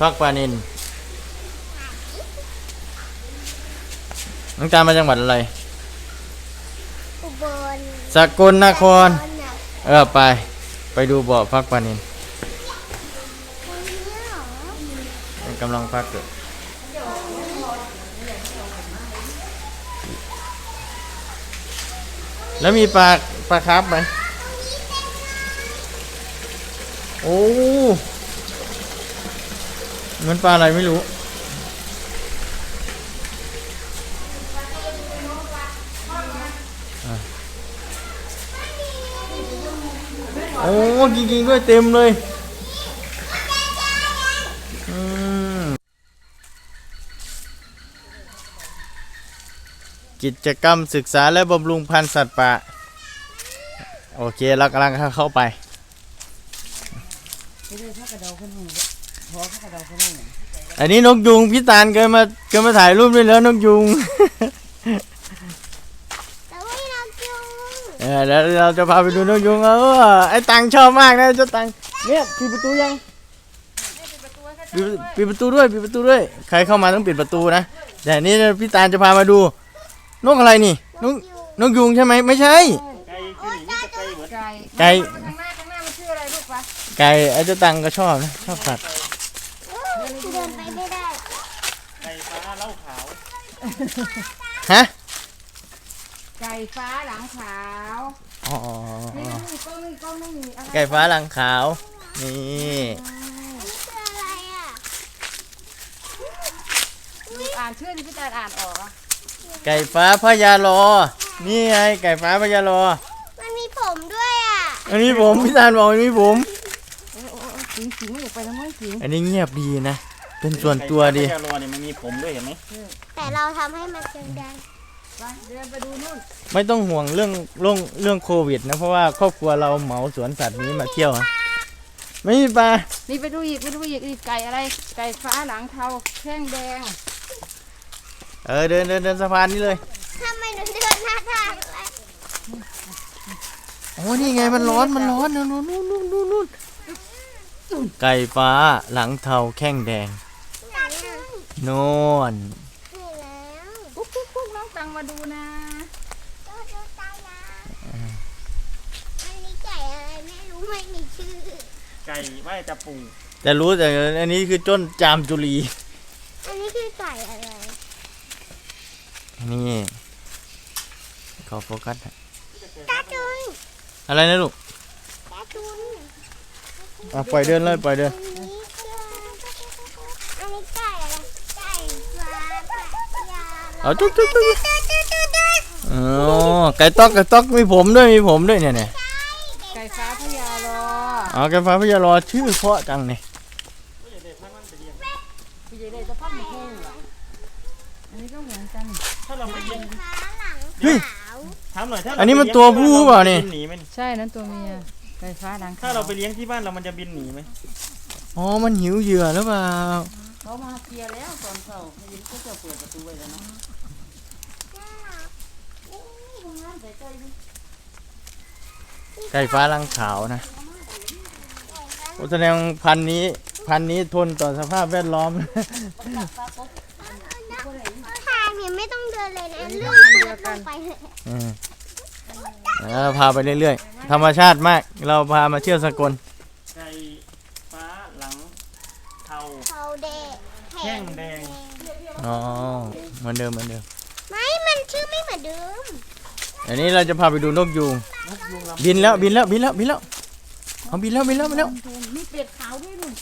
ฟักปลานินน้องตาลมาจังหวัดอะไร อุบลสกลนครน่ะเออไป ไปดูบ่อฟักปลานินตรงนี้เหรอมันกำลังฟักอยู่แล้วมีปลาปลาคาร์ฟไหมโอ้เห มันปลาอะไรไม่รู้ โอ้จริงๆด้วยเต็มเลยอืมกิจกรรมศึกษาและบำรุงพันธุ์สัตว์ป่า โอเคเรากำลังเข้าไป อันนี้นกยุงพี่ตาลเคยมาเคยมาถ่ายรูปด้วยแล้วนกยุงแต่ว่าเราจุงเออแล้วเราจะพาไปดูนกยุงเออไอ้ตังชอบมากนะเจ้าตังเนี่ยปิดประตูยังปิดปิดประตูด้วยปิดประตูด้วย ใครเข้ามาต้องปิดประตูนะแต่นี่พี่ตาลจะพามาดูนกอะไรนี่นกนกยุงใช่ไหมไม่ใช่ ไก่คือหนีจะไก่เหมือนไก่ไก่ข้างหน้าข้างหน้ามันชื่ออะไรลูกปะไก่ไอ้เจ้าตังก็ชอบนะชอบสัตว์ เดินไปไม่ได้ ไก่ฟ้าเหล้าขาว ฮะ ไก่ฟ้าหลังขาวอ๋อ นี่นี่นี่กล้องนี่กล้องนี่มีอะไรไก่ฟ้าหลังขาว นี่ คืออะไรอะอ่านชื่อที่พี่ตาลอ่านออกอะไก่ฟ้าพญาลอ นี่ไงไก่ฟ้าพญาลอมันมีผมด้วยอะอันนี้ผมพี่ตาลบอกอันนี้ผมสิงสิงอย่าไปละเมิดสิงอันนี้เงียบดีนะ เป็นส่วนตัวดีไก่ฟ้าพญาโลเนี่ยมันมีผมด้วยเห็นไหมแต่เราทำให้มันแดงไปเดินไปดูนู่นไม่ต้องห่วงเรื่องเรื่องเรื่องโควิดนะ เพราะว่าครอบครัวเราเหมาสวนสัตว์นี้มาเที่ยวนะไม่มีปลานี่ไปดูอีกไปดูอีกอีกไก่อะไร ไก่ฟ้าหลังเทาแข้งแดงเออเดินเดินเดินสะพานนี้เลยๆถ้าไม่เดินหน้าทางอะไรโอ้นี่ไงมันร้อนมันร้อนนู่นนู่นนู่นนู่นนู่นนู่นไก่ฟ้าหลังเทาแข้งแดงไหนอะ โน่นเห็นแล้วกุ๊กกุ๊กกุ๊กน้องตังมาดูนะดูดูตายาอันนี้ไก่อะไรไม่รู้ไม่มีชื่อไก่ไหว้จะปูแต่รู้แต่อันนี้คือจ้นจามจุลีอันนี้คือไก่อะไรนี่ขอโฟกัสหน่อยกาจุนอะไรนะลูกกาจุนอะปล่อยเดินเลยปล่อยเดินอันนี้คืออันนี้ไก่อะไรไก่ฟ้าไก่ยา เอาจุ๊กจุ๊กจุ๊กอ๋อไก่ต๊อกไก่ต๊อกมีผมด้วยมีผมด้วยเนี่ยเนี่ยไก่ฟ้าพญาลออ๋อไก่ฟ้าพญารอชื่อเพราะจังเนี่ยพี่เจเดจะพัดมันแห้งเหรออันนี้ก็เหมือนกันถ้าเราไปเลี้ยงฟ้าหลังเฮ้ยขาวถามหน่อยถ้าอันนี้มันตัวผู้เปล่านี่บินหนีไหมใช่นั้นตัวเมียไก่ฟ้าหลังขวถ้าเราไปเลี้ยงที่บ้านเรามันจะบินหนีไหมอ๋อ มันหิวเหยื่อหรือเปล่าเขามาเคลียร์แล้วตอนเช้าเขายินก็จะเปิดประตูไว้แล้วเนาะ ไก่ฟ้าลังขาวนะโอ้แสดงพันธุ์นี้พันธุ์นี้ทนต่อสภาพแวดล้อม ทางเนี่ยไม่ต้องเดินเลยนะลื่นปืดลงไปเลยอืมแล้วเราพาไปเรื่อยๆ ธรรมชาติมาก เราพามาเที่ยวสกล ไก่ฟ้าหลังเทา เขาเดะแข้งแดง อ๋อ เหมือนเดิมเหมือนเดิม ไม่ มันชื่อไม่เหมือนเดิม อันนี้เราจะพาไปดูนกยูงบินแล้วบินแล้วบินแล้วบินแล้วเอาบินแล้วบินแล้วบินแล้วมีเป็ดขาวด้วยนู่น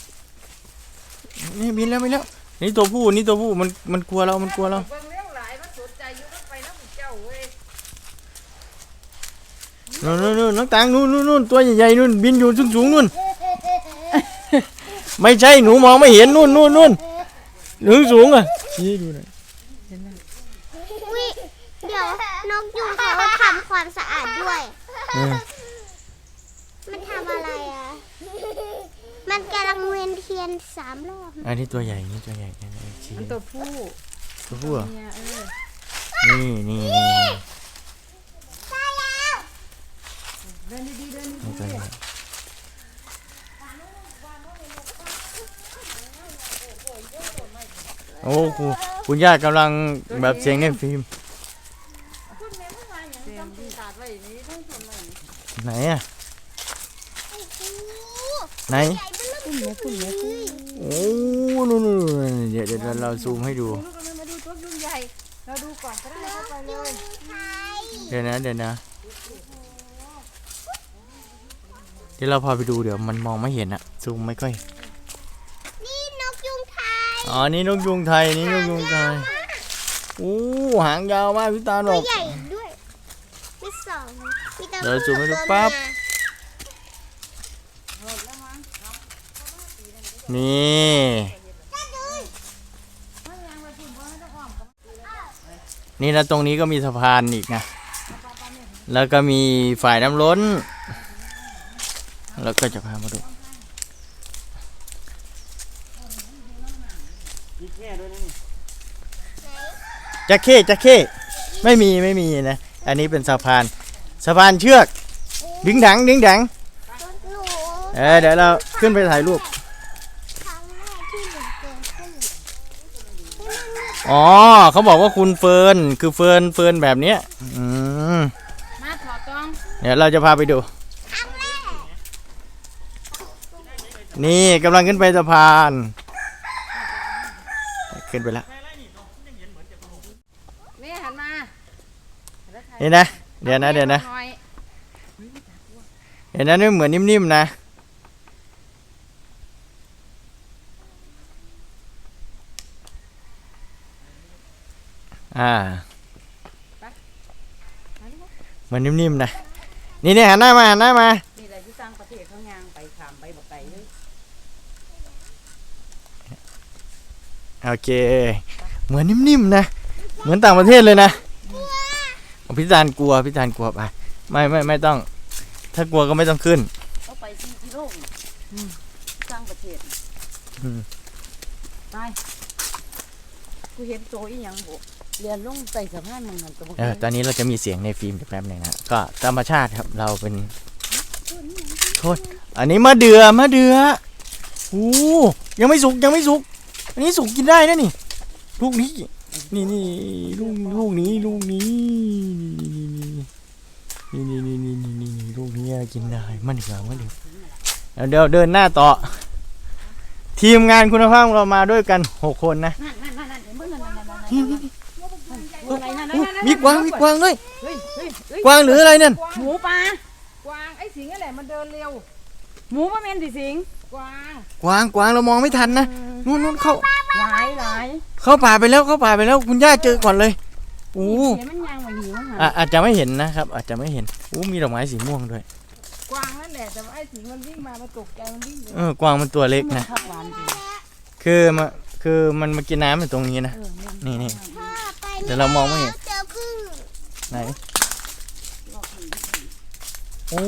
นี่บินแล้วบินแล้วนี่ตัวผู้นี่ตัวผู้มันมันกลัวเรา มันกลัวเราเบิ่งเลี้ยวหลายมันสนใจอยู่ก็ไปน้ำเจ้าเว้ยนู่นนู่นนู่นน้องตังนู่นนู่นนู่นตัวใหญ่ๆนู่นบินอยู่สูงสูงๆนู่น ไม่ใช่หนูมองไม่เห็นนู่นนู่นนู่นหนูสูงอะชี้ดูหน่อย อุ้ยเดี๋ยวนกยุงเขาทำความสะอาดด้วย เออมันทำอะไรอะ มันกำลังเวียนเทียนสามรอบอันนี้ตัวใหญ่นี่ตัวใหญ่นี่ชี้มันตัวผู้ตัวผู้เหรอเมียเออนี่นี่นี่ได้แล้วเดินดีๆเดินนี่ตัวใหญ่โอ้คุณคุณย่ากำลังแบบเสียงในฟิล์ม เสียงดีตัดไว้อย่างนี้ทั้งคนเลย ไหนอะโอ้โหไหนใหญ่เป็นลูกคุณเลยโอ้นู่นนู่นนู่นเดี๋ยวเดี๋ยวเราซูมให้ดูดูลูกกำลังมาดูตัวยุงใหญ่เราดูก่อนก็ได้เข้าไปเลยไทยเดี๋ยวนะเดี๋ยวนะเดี๋ยวเราพาไปดูเดี๋ยวมันมองไม่เห็นอะซูมไม่ค่อยนี่นกยุงไทยอ๋อนี่นกยุงไทยนี่นกยุงไทยโอ้หางยาวมากพี่ตาลบตัอวกใหญ่ด้วยมีสองมีตัว เดี๋ยวซูมให้ดูปั๊บนี่นี่นะตรงนี้ก็มีสะพานอีกนะ แล้วก็มีฝ่ายน้ำล้น แล้วก็จะพามาดูมีแค่ด้วยนะนี่จะเข้จะเข้ไม่มีไม่มีนะ อันนี้เป็นสะพาน สะพานเชือก ดึงดัง ดึงดัง หนูเออเดี๋ยวเราขึ้นไปถ่ายรูป ครั้งแรกที่หนูเกิดขึ้นอ๋อเขาบอกว่าคุณเฟิร์นคือเฟิร์นเฟิร์นแบบเนี้ยอืมมาถอดต้องเดี๋ยวเราจะพาไปดูครั้งแรกนี่กำลังขึ้นไปสะพาน ขึ้นไปแล้วนี่หันมานี่นะ เดี๋ยวนะเดี๋ยวนะหอยเดี๋ยวนะนี่เหมือนนิ่มๆนะ อ่าเหมือนนิ่มๆนะ นี่นี่หันหน้ามาหันหน้ามานี่แหละที่สร้างประเทศเขายางไปขามไปบอกไปเลยโอเค เหมือนนิ่มๆนะ เหมือนต่างประเทศเลยนะ พี่จานกลัวพี่จานกลัวไปไม่ไม่ไม่ต้อง ถ้ากลัวก็ไม่ต้องขึ้นเขาไปสี่กิโลอืมสร้างประเทศอืมไปกูเห็นโตอีหยังบุเรียนลงใส่สะพานมันหันตัวเออตอนนี้เราจะมีเสียงในฟิล์มเดี๋ยวแป๊บหนึงนะก็ธรรมชาติครับเราเป็นโทษอันนี้มะเดือมะเดือโอ้ยังไม่สุกยังไม่สุก อันนี้สุกกินได้นะนี่ลูกนี้ นี่นี่ลูกลูกนี้ลูกนี้นี่นี่นี่นี่นี่นี่นี่ลูกนี้กินได้มะเดือมะเดือเดี๋ยวเดินหน้าต่อ ทีมงานคุณภาพของเรามาด้วยกันหกคนนะมีกวางมีกวางด้วยเฮ้ยเฮ้ยเฮ้ยกวางหรืออะไรนั่นหมูปลากวางไอ้สิงนั่นแหละมันเดินเร็ว หมูปลาเมนสิสิง กวางกวางกวางเรามองไม่ทันนะนู่นนู่นเข้าหลายหลายเข้าป่าไปแล้วเข้าป่าไปแล้วคุณย่าเจอก่อนเลยโอ้เห็นมันยางมาหิวมันอะหาอาจจะไม่เห็นนะครับ อาจจะไม่เห็นโอ้มีดอกไม้สีม่วงด้วย กวางนั่นแหละแต่ว่าไอ้สิงมันวิ่งมามาตกใจมันวิ่งเลยเออกวางมันตัวเล็กมันนะขับหวานจริงคือมาคือมันมากินน้ำอยู่ตรงนี้นะเออแม่นี่นี่พ่อไปเดี๋ยวเรามองไม่เห็นเจอพึ่งไหนโอ้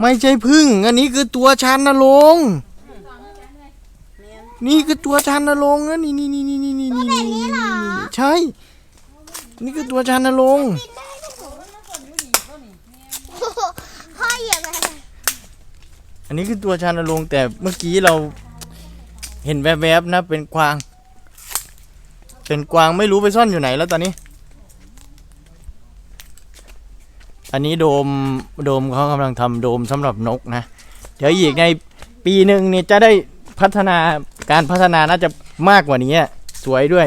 ไม่ใช่พึ่ง อันนี้คือตัวชันนรงค์นี่คือตัวชันนรงค์นะนี่นี่นี่นี่นี่นี่นี่นี่ใช่ นี่คือตัวชันนรงค์โอ้โหพ่อเหยียบอะไรอันนี้คือตัวชานรงค์แต่เมื่อกี้เราเห็นแวบๆนะเป็นกวาง เป็นกวางไม่รู้ไปซ่อนอยู่ไหนแล้วตอนนี้ อันนี้โดมโดมเขากำลังทำโดมสำหรับนกนะ เดี๋ยวอีกในปีหนึ่งเนี่ยจะได้พัฒนาการพัฒนาน่าจะมากกว่านี้สวยด้วย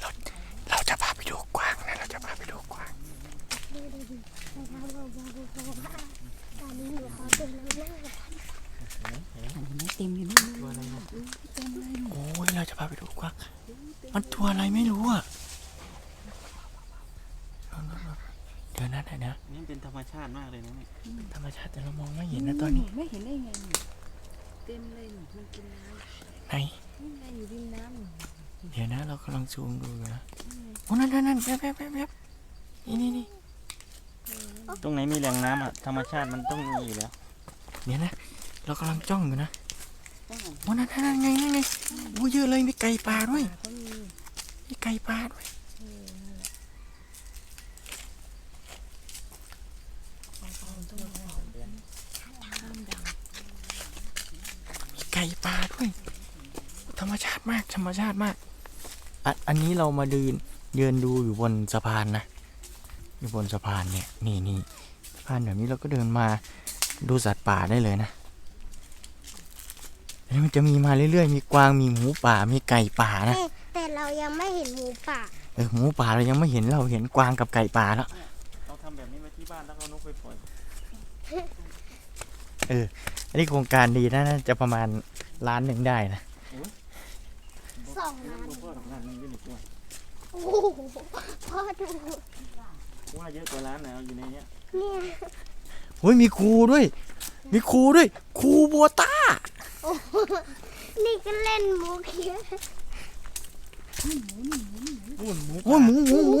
เราเราจะพาไปดูกวางนะเราจะพาไปดูกวาง เต็มอยู่นี่ โอ้ยเราจะพาไปดูกวางมันตัวอะไรไม่รู้อะเดี๋ยวนะเดี๋ยวนะ นี่เป็นธรรม ชาติมากเลยนะเนี่ยธรรมชาติแต่เรามองไม่เห็นนะตอนนี้ ไม่เห็นได้ไงนี่เต็มเลยนี่มันกินน้ไหนำนี่ไงอยู่ริมน้ำนี่เดี๋ยวนะเรากำลังซูมดูอยู่นะโอ้นั่นนั่นนั่นแป๊บแป๊บแป๊บแป๊บนี่นี่นี่ตรงไหนมีแหล่งน้ำอะธรรมชาติมันต้องมีอยู่แล้วเดี๋ยวนะ เรากำลังจ้องอยู่นะต้องหันโอ้นั่นนั่นนั่นไงนั่นไงโอ้เยอะเลยมีไก่ป่าด้วยเขามีมีไก่ป่าด้วย มีไก่ก่ป่าด้วย ธรรมชาติมาก ธรรมชาติมากอันอันนี้เรามาเดินเดินดูอยู่บนสะพานนะ อยู่บนสะพานเนี่ย นี่นี่สะพานแบบนี้เราก็เดินมาดูสัตว์ป่าได้เลยนะแล้วมันจะมีมาเรื่อยๆ มีกวาง มีหมูป่า มีไก่ป่านะ แต่แต่เรายังไม่เห็นหมูป่า เออ หมูป่าเรายังไม่เห็น เราเห็นกวางกับไก่ป่าแล้ว เราทำแบบนี้ไว้ที่บ้านแล้วก็เอานกไปปล่อย อันนี้โครงการดีนะน่าจะประมาณล้านหนึ่งได้นะ สองล้านลูกพ่อทำงานนึงด้วยนี่กล้วยโอ้โหพ่อดูว่าเยอะกว่าร้านแล้วอยู่ในเนี้ยเนี่ยเฮ้ยมีครูด้วย มีครูด้วย ครูโบต้าโอ้โหนี่ก็เล่นมุกเยอะพูดหมูโอ้ยหมูหมูหมู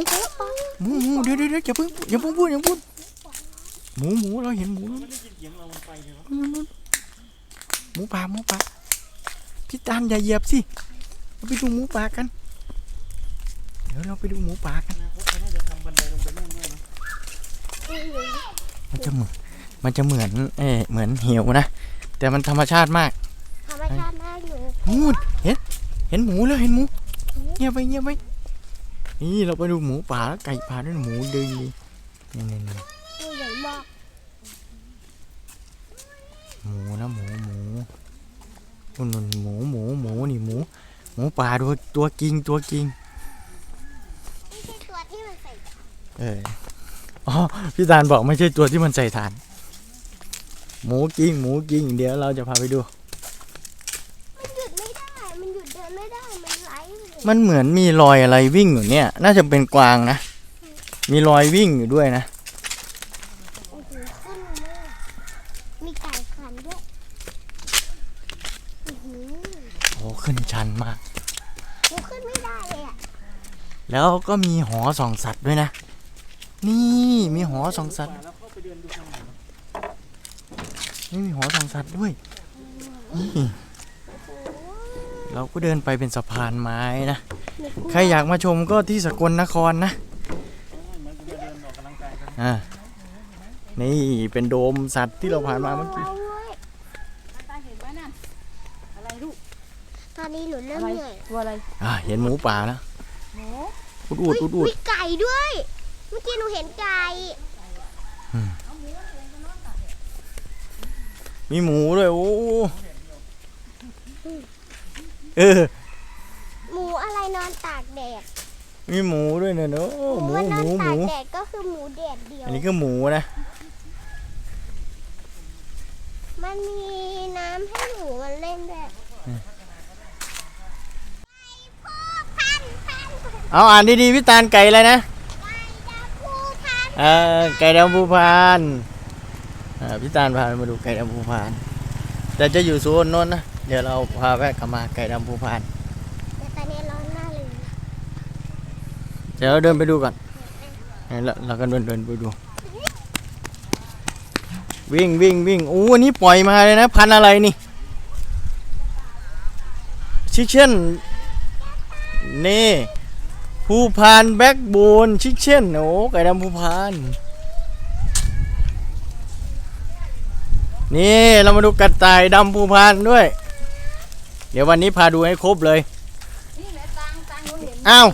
หมูหมูหมูเดี๋ยวเดี๋ยวเดี๋ยวอย่าเพิ่งอย่าเพิ่งพูดอย่าเพิ่งพูด หมูหมูเราเห็นหมูแล้วไม่ได้ยินเสียงเรามันไปเลยวะหมูป่าหมูป่าพี่ตานอย่าเหยียบสิเราไปดูหมูป่ากัน เดี๋ยวเราไปดูหมูป่ากันอนาคตเขาน่าจะทำบันไดลงไปนู่นด้วยนะมันจะเหมือนมันจะเหมือนเออเหมือนเหวนะ แต่มันธรรมชาติมาก ธรรมชาติมากอยู่นู่นเห็นเห็นหมูแล้วเห็นหมูเงียบไปเงียบไปนี่เราไปดูหมูป่าแล้วไก่ป่าด้วยหมูดีนี่นี่นี่ ตัวใหญ่มากหมูนะหมูหมูนู่นนู่นหมูหมูหมูนี่หมูหมูป่าตัวตัวกิงตัวกิงไม่ใช่ตัวที่มันใส่เอออ๋อพี่ตาลบอกไม่ใช่ตัวที่มันใส่ฐาน หมูกิ้งหมูกิ้งเดี๋ยวเราจะพาไปดู มันหยุดไม่ได้ มันหยุดเดินไม่ได้ มันไหลเลยมันเหมือนมีรอยอะไรวิ่งอยู่เนี่ย น่าจะเป็นกวางนะ มีรอยวิ่งอยู่ด้วยนะ โอ้โหขึ้นมากมีไก่ขันด้วยอื้อหือ โอ้ ขึ้นชันมาก หนูขึ้นไม่ได้เลยอะแล้วก็มีหอส่องสัตว์ด้วยนะ นี่มีหอส่องสัตว์ป่าแล้วเข้าไปเดินดูทางไหนวะนี่มีหอส่องสัตว์ด้วยนี่เราก็เดินไปเป็นสะพานไม้นะหนูกลัวใครอยากมาชมก็ที่สกลนครนะเหมือนกูไปเดินออกกำลังกายกันอ่านี่เป็นโดมสัตว์ที่เราผ่านมาเมื่อกี้าด้วย ตาเห็นไหมนั่นอะไรลูก ตอนนี้หนูเริ่ อะ ม ไร เหนื่อย ตัวอะไรอ่าเห็นหมูป่าแล้วหมูอุดอุดอุดอุดมีไก่ด้วย เมื่อกี้หนูเห็นไก่มีหมูด้วยโอ้เออหมูอะไรนอนตากแดดมีหมูด้วยเนี่ยเนอะหมูมันหนอมูนหตามูกแดดก็คือหมูแดดเดียวอันนี้ก็หมูนะ มันมีน้ำให้หมูมันเล่นด้วยผู้พันพัน เอาอ่านดีๆพี่ตาลไก่อะไรนะไก่ดำผู้พันเออไก่ดำภูพานอ่าพี่ตาลพามาดูไก่ดำภูพาน แต่จะอยู่โซนโน้นนะเดี๋ยวเราพาแวะกลับมาไก่ดำภูพานแต่ตอนนี้ร้อนมากเลยเดี๋ยวเราเดินไปดูก่อนเราเราก็เดินเดินไปดู วิ่งวิ่งวิ่งโอ้อันนี้ปล่อยมาเลยนะ พันธุ์อะไรนี่ชิคเช่นนี่ ภูพานแบ็กโบนชิคเช่นโอ้ไก่ดำภูพาน นี่เรามาดูกระต่ายดำภูพานด้วย เดี๋ยววันนี้พาดูให้ครบเลย นี่แหละตังตังหนูเห็นอ้าว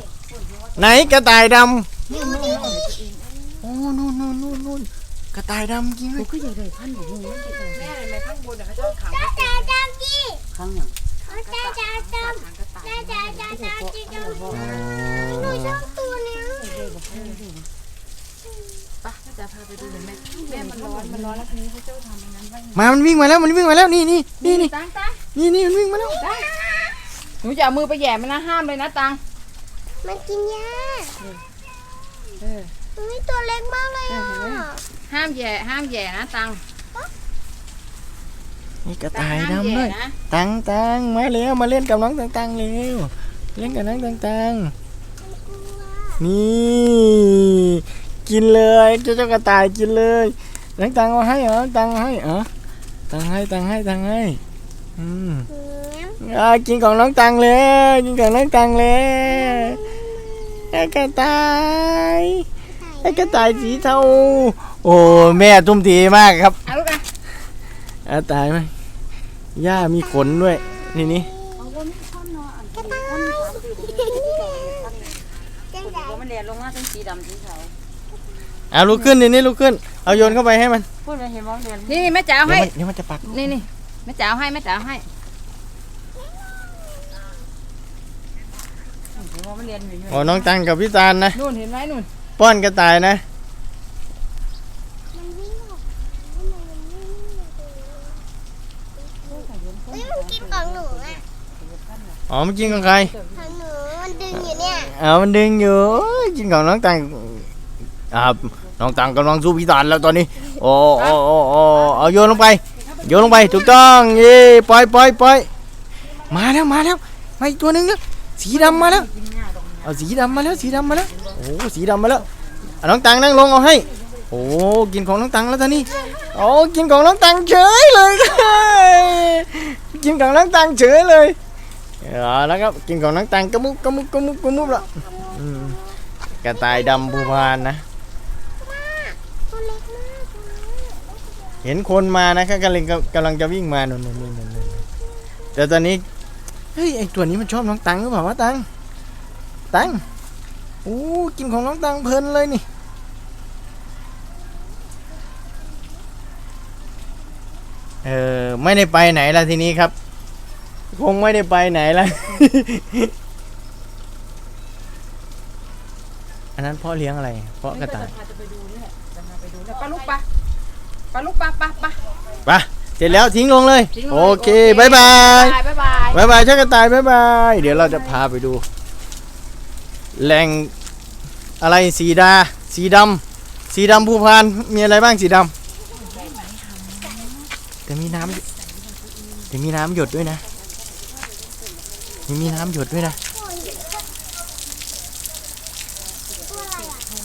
ไหนกระต่ายดำโอ้นู่นนู่นนู่นนู่นกระต่ายดำจริงหเลนูยก็ใหญ่เลยพันหนูหนูแม่เลยข้างบนเดี๋ยวเขาจะขังจ้าจ้าจ้าจี้ข้างหลังจ้าจ้าจ้าทางกระต่ายจ้าจ้าจ้าจ้าจี้จ้าหนูชอบตัวเนี้ย ปะจะพาไปดูเห็นไหมแม่มันร้อนมันร้อนแล้วทีนี้เขาเจ้าทำอย่างนั้นไว้มา มันวิ่งมาแล้ว มันวิ่งมาแล้ว นี่นี่นี่นี่ตังตังนี่นี่มันวิ่งมาแล้วหนูจะเอามือไปแหย่มันนะห้ามเลยนะตังมันกินหญ้าเออมันมีตัวเล็กมากเลยอะห้ามแหย่ห้ามแหย่นะตังนี่กระต่ายห้ามดำแหด้วยนะตังตังมาเร็วมาเล่นกับน้องตังตังเร็วเล่นกับน้องตังตังมัน กลัวนี่กินเลยเจ้าเจ้ากระต่ายกินเลยตังตังเอาให้เหรอตังเอาให้เหรอตังให้ตังให้ตังให้อืมเนี้ยอ่ากินของน้องตังเลยกินของน้องตังเลยไอ้กระต่ายไอ้กระต่ายสีเทาโอ้แม่ทุ่มทีมากครับเอาลูกอะอาตายไหมหญ้ามีขนด้วยนี่นี่เอาว่ามีข้อนเนาะอันกระนี้ต่าข้อนยสามตื่นจังไดว่ามันเรียนลงมาเป็นสีดำสีขาว เอาลุกขึ้นนี่นี่ลุกขึ้น เอาโยนเข้าไปให้มันพูดไปเห็นมองเรียนนี่นี่แม่จ๋าเอาเดี๋ยวให้มันเดี๋ยวมันจะปักนี่นี่แม่จ๋าเอาให้แม่จ๋าเอาให้เห็นว่ามันเรียนอยู่อยู่โอ้น้องตังกับพี่ตาลนะ นู่นเห็นไหมนู่นป้อนกระต่ายนะ มันวิ่งออกมันวิ่งเฮ้ยมันกินของหนูอะอ๋อมันกินของใคร ของหนูมันดึงอยู่เนี่ย เอามันดึงอยู่โอ้ยกินของน้องตัง อ่าน้องตังกำลังสู้พี่ตาลแล้วตอนนี้โอ้โอ้โอ้โอ้เอาโยนลงไปโยนลงไปถูกต้องเย่ปล่อยปล่อยปล่อยมาแล้วมาแล้วมาอีกตัวหนึ่งแล้วสีดำมาแล้วเอาสีดำมาแล้วสีดำมาแล้วโอ้สีดำมาแล้วน้องตังนั่งลงเอาให้โอ้กินของน้องตังแล้วตอนนี้โอ้กินของน้องตังเฉยเลยกินของน้องตังเฉยเลยเอาแล้วครับกินของน้องตังกระมุกกระมุกกระมุกกระมุกละกระต่ายดำภูพานนะ ตัวเล็กมากตัวนี้ เห็นคนมานะครับกำลังกำลังจะวิ่งมาหนู่นนู่นนู่นนู่นนู่นแต่ตอนนี้เฮ้ยไอตัวนี้มันชอบน้องตังหรือเปล่าวะตังตังโอ้กินของน้องตังเพลินเลยนี่เออไม่ได้ไปไหนละทีนี้ครับ คงไม่ได้ไปไหนละอันนั้นพ่อเลี้ยงอะไร เพ่อกระต่ายจะไปดูนี่แหละจะพาไปดูเนี่ยปลาลูกปลา ลาลูกปลาปลาปลาไปเสร็จแล้วทิ้งลงเลย ทิ้งลงโอเลยเคบาย บายบายบายบายบายช่างกระต่ายบายบาย เดี๋ยวเราจะพาไปดูแหล่งอะไรสีดา สีดำสีดำภูพานมีอะไรบ้างสีดำแต่มีน้ำแต่มีน้ำหยดด้วยนะมีมีน้ำหยดด้วยนะ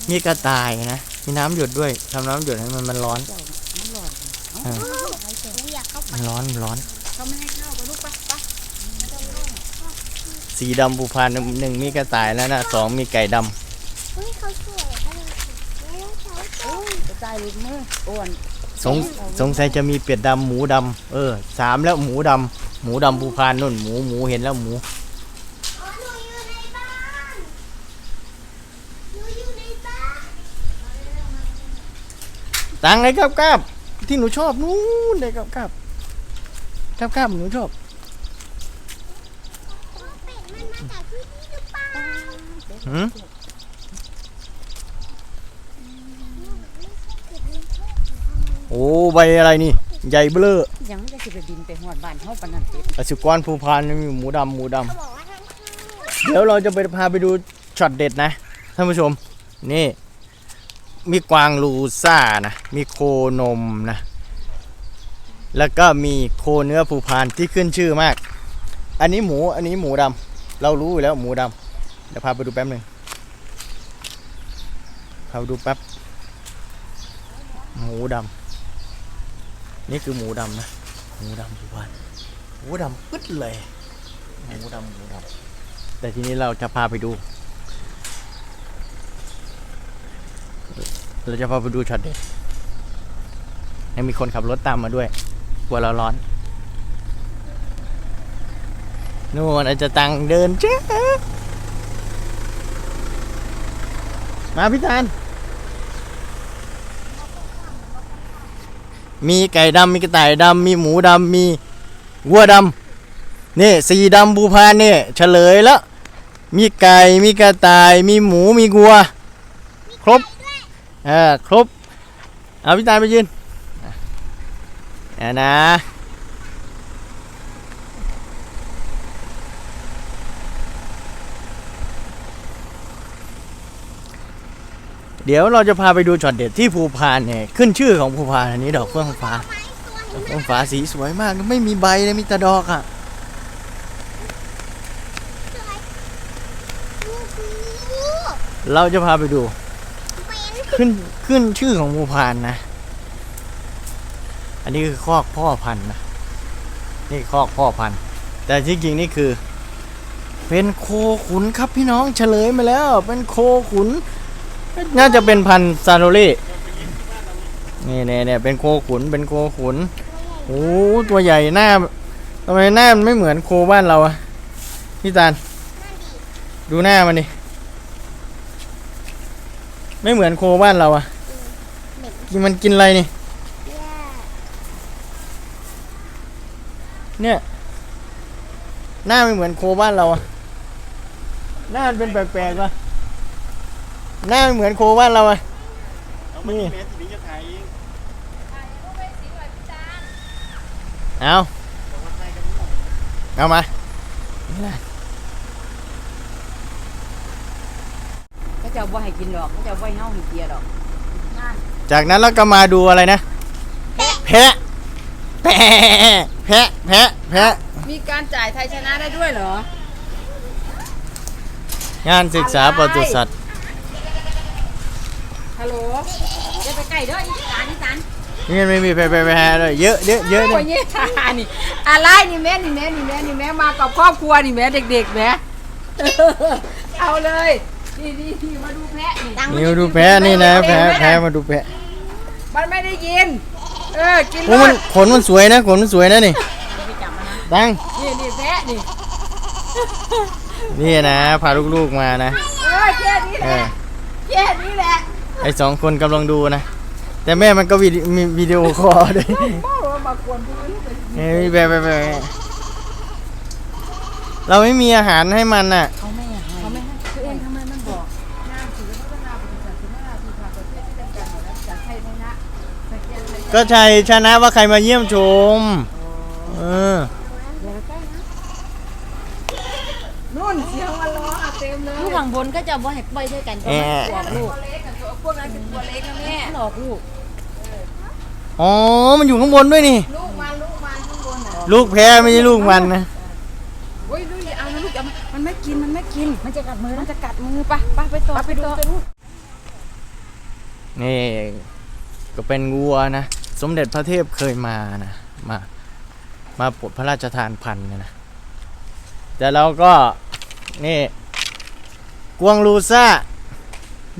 มีกระต่ายนะ มีน้ำหยดด้วยทำน้ำหยดให้มันมันร้อน เอออยากเข้ามันร้อนมันร้อน เขาไม่ให้เข้าปลาลูกปลาปลาสีดำภูพานหนึ่งหนึ่งมีกระต่ายแล้วนะสองมีไก่ดำเฮ้ยเขาสวยเขาเลยแล้วเขาสวยกระจายลูกมืออ้วนสงสงสัยจะมีเป็ดดำหมูดำเออสามแล้วหมูดำหมูดำภูพานนู่นหมูหมูเห็นแล้วหมูอ๋อหนูอยู่ในบ้านหนูอยู่ในบ้านตังไอ้กับกับ ที่หนูชอบนู่นไอ้กับกับกับกับหนูชอบตัวเป็ดมันมาจากที่นี่หรือเปล่าหืมโอ้ใบอะไรนี่ ใหญ่เบ้อยังจะสิไปบินไปหอดบ้านเฮาปานนั้นติอสุกรภูพานมีหมูดำหมูดำ เขาบอกว่าทั้งข้าวเดี๋ยวเราจะไปพาไปดูช็อตเด็ดนะท่านผู้ชม นี่ มีกวางลูซ่านะ มีโคนมนะ แล้วก็มีโคเนื้อภูพานที่ขึ้นชื่อมาก อันนี้หมู อันนี้หมูดำ เรารู้อยู่แล้วหมูดำ เดี๋ยวพาไปดูแป๊บหนึ่งพาไปดูแป๊บ หมูดำ นี่คือหมูดำนะ หมูดำภูพาน หมูดำปึ๊ดเลย หมูดำหมูดำ แต่ทีนี้เราจะพาไปดู เราจะพาไปดูช็อตเด็ดยังมีคนขับรถตามมาด้วยกลัวเราร้อนนู่นอาจจะตังเดินเจ๊มาพี่ตาลมีไก่ดำมีกระต่ายดำมีหมูดำมีวัวดำนี่สีดำบูพานเนี่ยเฉลยแล้ว มีไก่มีกระต่ายมีหมูมีวัว ครบ เออครบ เอาพี่ตาลไปยืนอะนะเดี๋ยวเราจะพาไปดูช็อตเด็ดที่ภูพานเนี่ยขึ้นชื่อของภูพานอันนี้ดอกเฟื่องฟ้าดอกเฟื่องฟ้าสีสวยมากไม่มีใบเลยมีแต่ดอกอะเราจะพาไปดู ขึ้นขึ้นชื่อของภูพานนะ อันนี้คือคอกพ่อพันธุ์นะ นี่คอกพ่อพันธุ์ แต่ที่จริงนี่คือ เป็นโคขุนครับพี่น้องเฉลยมาแล้ว เป็นโคขุน น่าจะเป็นพันธุ์ซาโรเล่นี่เนี่ยเนี่ยเป็นโคขุน เป็นโคขุน โอ้ตัวใหญ่หน้าทำไมหน้ามันไม่เหมือนโคบ้านเราอะพี่ตาลนั่นดูหน้ามันดิ ไม่เหมือนโคบ้านเราอะเหม็นกินมันกินอะไรนี่แย่เนี่ย หน้าไม่เหมือนโคบ้านเราอะหน้ามันเป็นแปลกๆวะหน้าไม่เหมือนโคบ้านเราอะเอามาที่แม่ที่นี่จะถ่ายเองเอาบอกว่าใส่กันหมดเอามา เขาจะเอาบ่ให้กินดอกเขาจะเอาบ่ให้เฮาให้เกียดอกนั่นจากนั้นเราก็มาดูอะไรนะ แพะ แพะ แพะ แพะ แพะ มีการจ่ายไทยชนะได้ด้วยเหรองานศึกษาปศุสัตว์ฮัลโหลอย่าไปใกล้เด้ออีสานอีสานนี่มันไม่มีแพะแพะแพะเลยเยอะเยอะเยอะเลโอ้ยยเนี่ยนี่อะไรนี่แม่นี่แม่นี่แม่นี่แม่มากับครอบครัวนี่แม่เด็กๆแม่เอาเลย นี่นี่นี่มาดูแพะนี่นี่มาดูแพะนี่นะแพะแพะมาดูแพะมันไม่ได้ยิน เออ กินโอ้เลมันยขนมันสวยนะขนมันสวยนะนี่ไปจับมันนะตังนี่นี่แพะนี่ นี่นะพาลูกๆมานะเออแค่นี้แหเอละอแค่นี้แหละไอสองคนกำลังดูนะ แต่แม่มันก็วิดีมีวิดีโอคอลด้วยโอ้โหมากวนพื้นเลยเฮ้ยแบะแบะแบะเราไม่มีอาหารให้มันน่ะ เขาไม่ให้เขาไม่ กนเลยก็ใช่ชนะว่าใครมาเยี่ยมชม เออ นู่นเสียงมันร้องอะเต็มเลยลูกข้างบนก็จะบ่ให้ปล่อยด้วยกันแอะตัวลูกเล็กกับตัวพวกนั้นเป็นตัวเล็กนะแม่หลอกลูกอ๋อ มันอยู่ข้างบนด้วยนี่ ลูกมันลูกมันข้างบนเหรอลูกแพ้ไม่ใช่ลูกมันนะโอ้ยลูกอย่าเอานะลูกอย่ามันมันไม่กินมันไม่กิน มันจะกัดมือมันจะกัดมือปะปะไปต่อไปต่อนี่ ก็เป็นวัวนะ สมเด็จพระเทพเคยมานะมามาปลดพระราชทานพันธุ์เนี่ยนะ แต่เราก็ นี่ กวงลูซ่า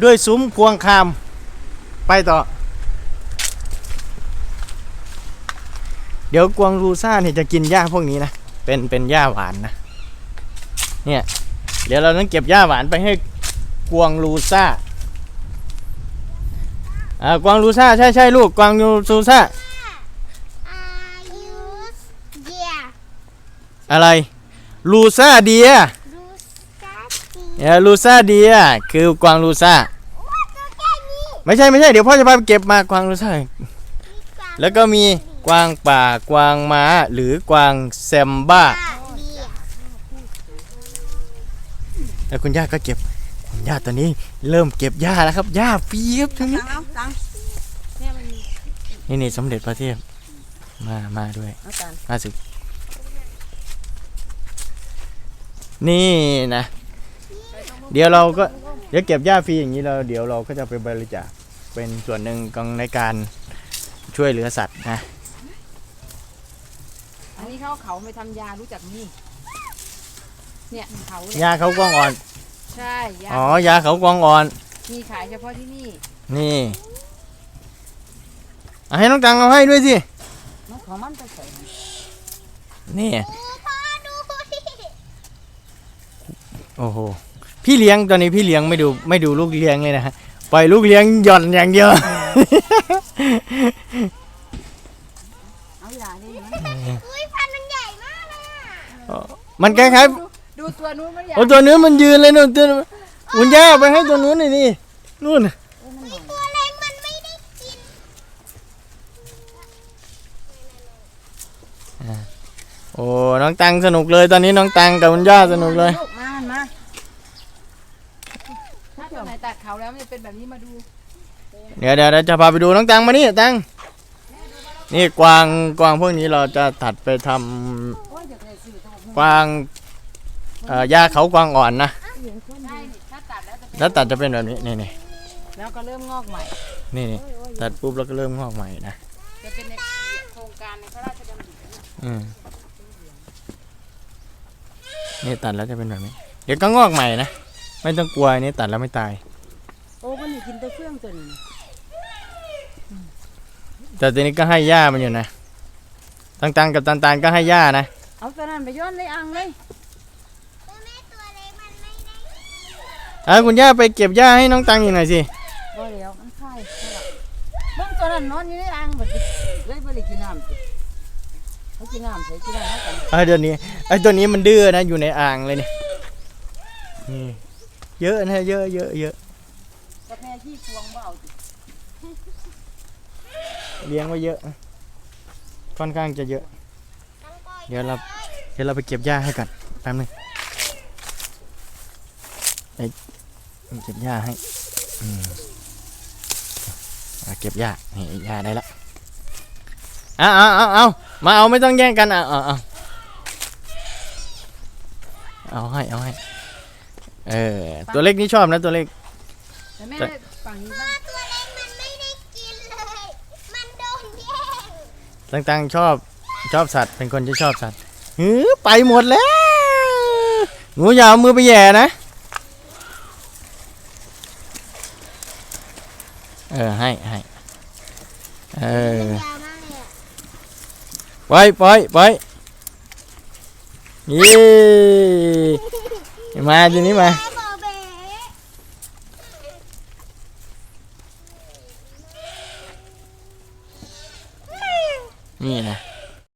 ด้วยซุ้มพวงคามไปต่อ เดี๋ยวกวงลูซ่าเนี่ยจะกินหญ้าพวกนี้นะ เป็นเป็นหญ้าหวานนะ เนี่ย เดี๋ยวเราต้องเก็บหญ้าหวานไปให้กวงลูซ่า อ่ากวางลูซ่าใช่ใช่ลูกกวางลูซ่าอายุเดียอะไรลูซ่าเดียดูสาสีเออลูซ่าเดียคือกวางลูซ่าว่าตัวแค่นี้ไม่ใช่ไม่ใช่เดี๋ยวพ่อจะพาไปเก็บมากวางลูซ่า มีกวางแล้วก็มีกวางป่ากวางม้า หรือกวางแซมบ้า เดียแล้วคุณย่าก็เก็บคุณย่าตอนนี้ เริ่มเก็บหญ้าแล้วครับหญ้าเปียบทั้งนี้ตังเอาตังเนี่ยมันมีนี่นี่สมเด็จพระเทพมามาด้วยเอาตังมาสินี่นะ เดี๋ยวเราก็เดี๋ยวเก็บหญ้าฟรีอย่างนี้เราเดี๋ยวเราก็จะไปบริจาคเป็นส่วนหนึ่งของในการช่วยเหลือสัตว์นะอันนี้เขาเขาไม่ทำยารู้จักนี่เนี่ยเขาเนี่ยยาเขากวางอ่อน ใช่ยาอ๋อยาเขากวางอ่อน มีขายเฉพาะที่นี่นี่เอาให้น้องตังเอาให้ด้วยสิมันของมันจะใส่นี่ดูพ่อดูดิโอ้โหพี่เลี้ยงตอนนี้พี่เลี้ยงไม่ดูไม่ดูลูกเลี้ยงเลยนะฮะปล่อยลูกเลี้ยงหย่อนอย่างเดียวเอายาดิอุ้ยพันธุ์มันใหญ่มากเลยอะมันคล้าย ดูดูตัวนู้นมันใหญ่ๆโอ้ตัวนู้นมันยืนเลยนู่นตัวนู้นคุณย่าเอาไปให้ตัวนู้นหน่อยนี่นู่นตัวเล็กมันไม่ได้กินโอ้น้องตังสนุกเลยตอนนี้น้องตังกับคุณย่าสนุกเลยลูมามันมาถ้าตัวไหนตัดเขาแล้วมันจะเป็นแบบนี้มาดูเดี๋ยวเดี๋ยวเดี๋ยวจะพาไปดูน้องตังมานี่ตังนี่กวางกวางพวกนี้เราจะตัดไปทำโอ้ยอยากได้ซื้อตัวกวาง เอ่อยาเขากวางอ่อนนะใช่ถ้าตัดแล้วจะเป็นแล้วตัดจะเป็นแบบนี้นี่นี่แล้วก็เริ่มงอกใหม่ นี่นี่ตัดปุ๊บแล้วก็เริ่มงอกใหม่นะจะเป็นในโครงการในพระราชดำริอืมนี่ตัดแล้วจะเป็นแบบนี้ เดี๋ยวก็งอกใหม่นะไม่ต้องกลัวอันนี้ตัดแล้วไม่ตาย โอ้มันนี่กินแต่เครื่องตัวนี้แต่ทีนี้ก็ให้หญ้ามันอยู่นะตังตังกับตันตันก็ให้หญ้านะเอาตัวนั้นไปโย้อนในอ่างเลย ตัวแม่ตัวเล็กมันไม่ได้ อะคุณย่าไปเก็บหญ้าให้น้องตังอีกหน่อยสิบ่แล้วมันคายเบิ่งตัวนั้นนอนอยู่ในอ่างบัดนี้เลยบ่ได้กินน้ำติเขากินน้ำใส่กินน้ำแล้วกันไอ้ตัวนี้ไอ้ตัวนี้มันดื้อนะอยู่ในอ่างเลยนี่นี่เยอะนะเยอะเยอะเยอะกับแม่ที่พวงบ่เอาติเลี้ยงไว้เยอะ ค่อนข้างจะเยอะต้องปล่อยเดี๋ยวเราเดี๋ยวเราไปเก็บหญ้าให้ก่อนแป๊บนึงไอ้ เก็บหญ้าให้อืมอะเก็บหญ้านี่หญ้าได้ละเอาเอาเอาเอามาเอาไม่ต้องแย่งกันเอาเอาเอาเอาให้เอาให้เออตัวเล็กนี่ชอบนะตัวเล็กแต่แม่ฝั่งนี้ตัวบ้างตัวเล็กมันไม่ได้กินเลย มันโดนแย่งต่างๆชอบชอบสัตว์เป็นคนที่ชอบสัตว์หือไปหมดแล้วหนูอย่าเอามือไปแหย่นะ เออให้ให้เออยาวมากเลยอะปล่อยปล่อยปล่อยยี่มาทีนี้มาแม่บอกเบ๊นี่นะ